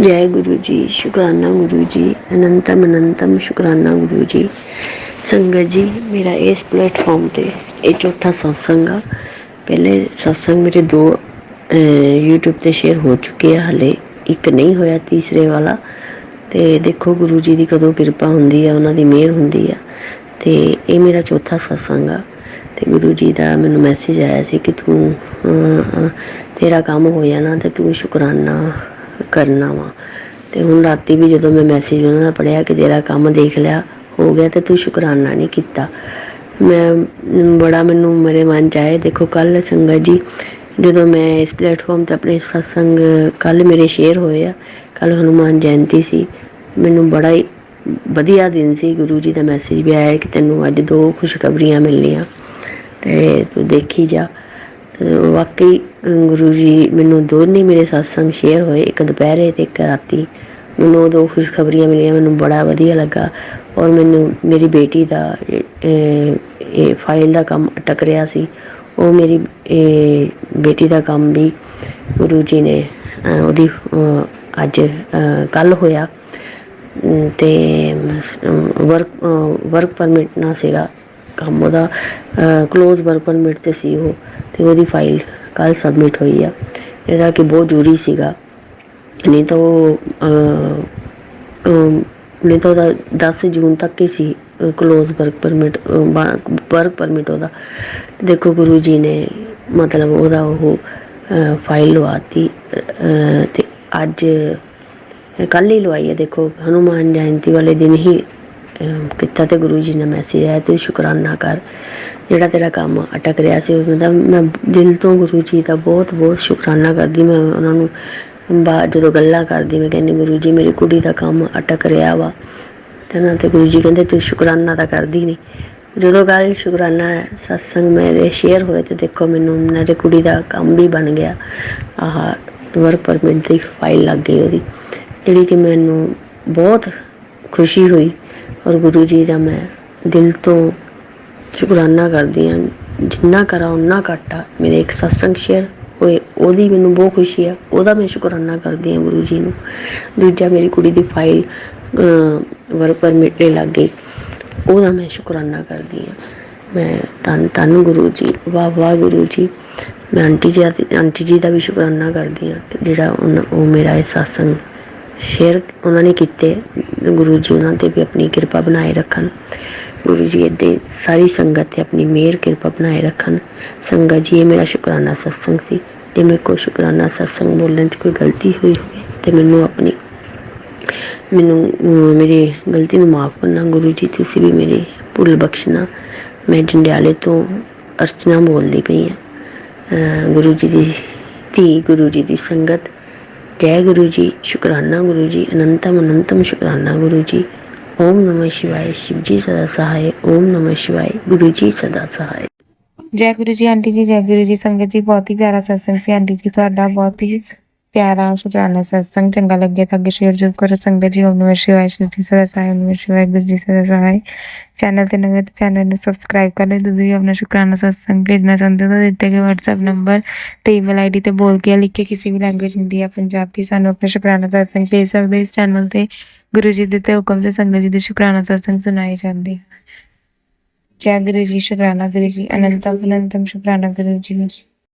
ਜੈ ਗੁਰੂ ਜੀ ਸ਼ੁਕਰਾਨਾ ਗੁਰੂ ਜੀ ਅਨੰਤਮ ਅਨੰਤਮ ਸ਼ੁਕਰਾਨਾ ਗੁਰੂ ਜੀ। ਸੰਗਤ ਜੀ ਮੇਰਾ ਇਸ ਪਲੇਟਫਾਰਮ ਤੇ ਇਹ ਚੌਥਾ ਸਤਸੰਗ ਆ। ਪਹਿਲੇ ਸਤਸੰਗ ਮੇਰੇ ਦੋ ਅਹ, YouTube ਤੇ ਸ਼ੇਅਰ ਹੋ ਚੁੱਕੇ ਆ ਹਲੇ ਇੱਕ ਨਹੀਂ ਹੋਇਆ ਤੀਸਰੇ ਵਾਲਾ। ਤੇ ਦੇਖੋ ਗੁਰੂ ਜੀ ਦੀ ਕਦੋਂ ਕਿਰਪਾ ਹੁੰਦੀ ਆ ਉਹਨਾਂ ਦੀ ਮਿਹਰ ਹੁੰਦੀ ਆ। ਤੇ ਇਹ ਮੇਰਾ ਚੌਥਾ ਸਤਸੰਗ ਆ। ਤੇ ਗੁਰੂ ਜੀ ਦਾ ਮੈਨੂੰ ਮੈਸੇਜ ਆਇਆ ਸੀ ਕਿ ਤੂੰ ਤੇਰਾ ਕੰਮ ਹੋ ਜਾਣਾ ਤੇ ਤੂੰ ਸ਼ੁਕਰਾਨਾ ਕਰਨਾ ਵਾ। ਤੇ ਹੁਣ ਰਾਤੀ ਵੀ ਜਦੋਂ ਮੈਂ ਮੈਸੇਜ ਉਹਨਾਂ ਦਾ ਪੜਿਆ ਕਿ ਤੇਰਾ ਕੰਮ ਦੇਖ ਲਿਆ, ਹੋ ਗਿਆ ਤੇ ਤੂੰ ਸ਼ੁਕਰਾਨਾ ਨਹੀਂ ਕੀਤਾ। ਮੈਂ ਬੜਾ ਮੈਨੂੰ ਮੇਰੇ ਮਨ ਚ ਆਇਆ, ਦੇਖੋ ਕੱਲ ਸੰਗਤ ਜੀ, ਜਦੋਂ ਮੈਂ ਇਸ ਪਲੇਟਫਾਰਮ ਤੇ ਆਪਣੇ ਸਤਸੰਗ ਕੱਲ ਮੇਰੇ ਸ਼ੇਅਰ ਹੋਏ ਆ ਕੱਲ ਹਨੂਮਾਨ ਜਯੰਤੀ ਸੀ, ਮੈਨੂੰ ਬੜਾ ਹੀ ਵਧੀਆ ਦਿਨ ਸੀ। ਗੁਰੂ ਜੀ ਦਾ ਮੈਸੇਜ ਵੀ ਆਇਆ ਕਿ ਤੈਨੂੰ ਅੱਜ ਦੋ ਖੁਸ਼ਖਬਰੀਆਂ ਮਿਲਣੀਆਂ। ਤੇ ਤੂੰ ਦੇਖੀ ਜਾ। ਵਾਕਈ ਗੁਰੂ ਜੀ ਮੈਨੂੰ ਦੋਨੇ ਮੇਰੇ ਸਤਸੰਗ ਸ਼ੇਅਰ ਹੋਏ ਇੱਕ ਦੁਪਹਿਰੇ ਤੇ ਇੱਕ ਰਾਤੀ। ਮੈਨੂੰ ਉਹ ਦੋ ਖੁਸ਼ਖਬਰੀਆਂ ਮਿਲੀਆਂ ਮੈਨੂੰ ਬੜਾ ਵਧੀਆ ਲੱਗਾ ਔਰ ਮੈਨੂੰ ਮੇਰੀ ਬੇਟੀ ਦਾ ਇਹ ਫਾਈਲ ਦਾ ਕੰਮ ਅਟਕ ਰਿਹਾ ਸੀ। ਉਹ ਮੇਰੀ ਬੇਟੀ ਦਾ ਕੰਮ ਵੀ ਗੁਰੂ ਜੀ ਨੇ ਉਹਦੀ ਅੱਜ ਕੱਲ ਹੋਇਆ। ਅਮ, ਤੇ ਵਰਕ ਵਰਕ ਪਰਮਿਟ ਨਾ ਸੀਗਾ। ਕੰਮ ਉਹਦਾ ক্লোਜ਼ ਵਰਕ ਪਰਮਿਟ ਤੇ ਸੀ ਉਹ, ਤੇ ਉਹਦੀ ਫਾਈਲ ਕੱਲ ਸਬਮਿਟ ਹੋਈ ਆ। ਇਹਦਾ ਕਿ ਬਹੁਤ ਜ਼ਰੂਰੀ ਸੀਗਾ। ਨਹੀਂ ਤਾਂ ਉਹ ਨਹੀਂ ਤਾਂ 10 ਜੂਨ ਤੱਕ ਹੀ ਸੀ close work permit work permit ਉਹਦਾ। ਦੇਖੋ ਗੁਰੂ ਜੀ ਨੇ ਮਤਲਬ ਉਹਦਾ ਉਹ ਫਾਈਲ ਲਵਾਤੀ ਤੇ ਅੱਜ ਕੱਲ ਹੀ ਲਵਾਈ ਹੈ ਦੇਖੋ, ਹਨੂਮਾਨ ਜਯੰਤੀ ਵਾਲੇ ਦਿਨ ਹੀ ਕੀਤਾ ਤੇ ਗੁਰੂ ਜੀ ਨੇ ਮੈਸੇਜ ਆਇਆ ਤੇ ਸ਼ੁਕਰਾਨਾ ਕਰ। ਜਿਹੜਾ ਤੇਰਾ ਕੰਮ ਅਟਕ ਰਿਹਾ ਸੀ ਉਹਦਾ ਮੈਂ ਦਿਲ ਤੋਂ ਗੁਰੂ ਜੀ ਦਾ ਬਹੁਤ ਬਹੁਤ ਸ਼ੁਕਰਾਨਾ ਕਰਦੀ। ਮੈਂ ਉਹਨਾਂ ਨੂੰ ਬਾਅਦ ਜਦੋਂ ਗੱਲਾਂ ਕਰਦੀ, ਮੈਂ ਕਹਿੰਦੀ, ਗੁਰੂ ਜੀ, ਮੇਰੀ ਕੁੜੀ ਦਾ ਕੰਮ ਅਟਕ ਰਿਹਾ ਵਾ। ਤੇ ਨਾ ਤੇ ਗੁਰੂ ਜੀ ਕਹਿੰਦੇ, ਤੂੰ ਸ਼ੁਕਰਾਨਾ ਤਾਂ ਕਰਦੀ ਨਹੀਂ ਜਦੋਂ ਗੱਲ ਸ਼ੁਕਰਾਨਾ ਸਤਸੰਗ ਮੇਰੇ ਸ਼ੇਅਰ ਹੋਏ ਤੇ ਦੇਖੋ ਮੈਨੂੰ ਮੇਰੇ ਕੁੜੀ ਦਾ ਕੰਮ ਵੀ ਬਣ ਗਿਆ। ਆਹ ਵਰਕ ਪਰਮਿਟ ਦੀ ਫਾਈਲ ਲੱਗ ਗਈ ਉਹਦੀ। ਜਿਹੜੀ ਕਿ ਮੈਨੂੰ ਬਹੁਤ ਖੁਸ਼ੀ ਹੋਈ। ਔਰ ਗੁਰੂ ਜੀ ਦਾ ਮੈਂ ਦਿਲ ਤੋਂ ਸ਼ੁਕਰਾਨਾ ਕਰਦੀ ਹਾਂ, ਜਿੰਨਾ ਕਰਾਂ ਉਨਾ ਘੱਟ ਆ। ਮੇਰੇ ਇੱਕ ਸਤਸੰਗ ਸ਼ੇਅਰ ਹੋਏ, ਉਹਦੀ ਮੈਨੂੰ ਬਹੁਤ ਖੁਸ਼ੀ ਆ। ਉਹਦਾ ਮੈਂ ਸ਼ੁਕਰਾਨਾ ਕਰਦੀ ਹਾਂ ਗੁਰੂ ਜੀ ਨੂੰ। ਦੂਜਾ ਮੇਰੀ ਕੁੜੀ ਦੀ ਫਾਈਲ ਵਰਕ ਪਰਮਿਟ ਤੇ ਲੱਗ ਗਈ। ਉਹਦਾ ਮੈਂ ਸ਼ੁਕਰਾਨਾ ਕਰਦੀ ਹਾਂ। ਮੈਂ ਤਨ ਧੰਨ ਗੁਰੂ ਜੀ, ਵਾਹ ਵਾਹ ਗੁਰੂ ਜੀ। ਮੈਂ ਆਂਟੀ ਜੀ ਆਂਟੀ ਜੀ ਦਾ ਵੀ ਸ਼ੁਕਰਾਨਾ ਕਰਦੀ ਹਾਂ ਕਿ ਜਿਹੜਾ ਉਹਨਾਂ- ਉਹ ਮੇਰਾ ਇਹ ਸਤਸੰਗ ਸ਼ੇਅਰ ਉਹਨਾਂ ਨੇ ਕੀਤੇ ਗੁਰੂ ਜੀ ਉਹਨਾਂ ਤੇ ਵੀ ਆਪਣੀ ਕਿਰਪਾ ਬਣਾਏ ਰੱਖਣ। ਗੁਰੂ ਜੀ ਇੱਦਾਂ ਸਾਰੀ ਸੰਗਤ ਤੇ ਆਪਣੀ ਮਿਹਰ, ਕਿਰਪਾ ਬਣਾਏ ਰੱਖਣ। ਸੰਗਤ ਜੀ, ਇਹ ਮੇਰਾ ਸ਼ੁਕਰਾਨਾ ਸਤਸੰਗ ਸੀ। ਜੇ ਮੇਰੇ ਕੋਲ ਸ਼ੁਕਰਾਨਾ ਸਤਸੰਗ ਬੋਲਣ 'ਚ ਕੋਈ ਗਲਤੀ ਹੋਈ ਹੋਵੇ ਤੇ ਮੈਨੂੰ ਆਪਣੀ, ਮੈਨੂੰ ਮੇਰੀ ਗਲਤੀ ਨੂੰ ਮਾਫ ਕਰਨਾ। ਗੁਰੂ ਜੀ, ਤੁਸੀਂ ਵੀ ਮੇਰੇ ਭੁੱਲ ਬਖਸ਼ਣਾ। ਮੈਂ ਜੰਡਿਆਲੇ ਤੋਂ ਅਰਚਨਾ ਬੋਲਦੀ ਪਈ ਹਾਂ। ਗੁਰੂ ਜੀ ਦੀ ਧੀ, ਗੁਰੂ ਜੀ ਦੀ ਸੰਗਤ ਜੈ ਗੁਰੂ ਜੀ ਸ਼ੁਕਰਾਨਾ ਗੁਰੂ ਜੀ ਅਨੰਤਮ ਅਨੰਤਮ ਸ਼ੁਕਰਾਨਾ ਗੁਰੂ ਜੀ ਓਮ ਨਮः ਸ਼ਿਵਾਏ ਸ਼ਿਵ ਜੀ ਸਦਾ ਸਹਾਇ ਓਮ ਨਮः ਸ਼ਿਵਾਏ ਗੁਰੂ ਜੀ ਸਦਾ ਸਹਾਇ ਜੈ ਗੁਰੂ ਜੀ, ਆਂਟੀ ਜੀ, ਜੈ ਗੁਰੂ ਜੀ, ਸੰਗਤ ਜੀ, ਬਹੁਤ ਹੀ ਪਿਆਰਾ ਸਤਸੰਗ ਸੀ। ਆਂਟੀ ਜੀ, ਤੁਹਾਡਾ ਬਹੁਤ ਹੀ ਪਿਆਰਾ ਸ਼ੁਕਰਾਨਾ ਸਤਸੰਗ ਚੰਗਾ ਲੱਗਿਆ ਤਾਂ ਅੱਗੇ ਸ਼ੇਅਰ ਜ਼ਰੂਰ ਕਰੋ। ਸੰਗਤ ਜੀ, ਓਮ ਨਮः ਸ਼ਿਵਾय ਸ਼ਿਵ ਜੀ ਸਦਾ ਸਹਾਇ ਓਮ ਨਮः ਸ਼ਿਵਾय ਗੁਰੂ ਜੀ ਸਦਾ ਸਹਾਇ ਚੈਨਲ ਤੇ ਨਵੇਂ ਚੈਨਲ ਨੂੰ ਸਬਸਕ੍ਰਾਈਬ ਕਰ ਲਓ। ਤੁਸੀਂ ਆਪਣਾ ਸ਼ੁਕਰਾਨਾ ਸਤਸੰਗ ਭੇਜਣਾ ਚਾਹੁੰਦੇ ਤਾਂ ਦਿੱਤੇ ਗਏ WhatsApp ਨੰਬਰ ਤੇ ਈਮੇਲ ਆਈਡੀ ਤੇ ਬੋਲ ਕੇ ਲਿਖ ਕੇ ਕਿਸੇ ਵੀ ਲੈਂਗੁਏਜ ਹਿੰਦੀ ਜਾਂ ਪੰਜਾਬੀ ਸਾਨੂੰ ਆਪਣਾ ਸ਼ੁਕਰਾਨਾ ਸਤਸੰਗ ਭੇਜ ਸਕਦੇ ਇਸ ਚੈਨਲ ਤੇ ਗੁਰੂ ਜੀ ਦੇ ਤੇ ਹੁਕਮ ਤੇ ਸੰਗਤ ਜੀ ਦੇ ਸ਼ੁਕਰਾਨਾ ਸਤਸੰਗ ਸੁਣਾਏ ਜਾਂਦੇ ਜੈ ਗੁਰੂ ਜੀ, ਸ਼ੁਕਰਾਨਾ ਗੁਰੂ ਜੀ, ਅਨੰਤਮ ਅਨੰਤਮ ਸ਼ੁਕਰਾਨਾ ਗੁਰੂ ਜੀ।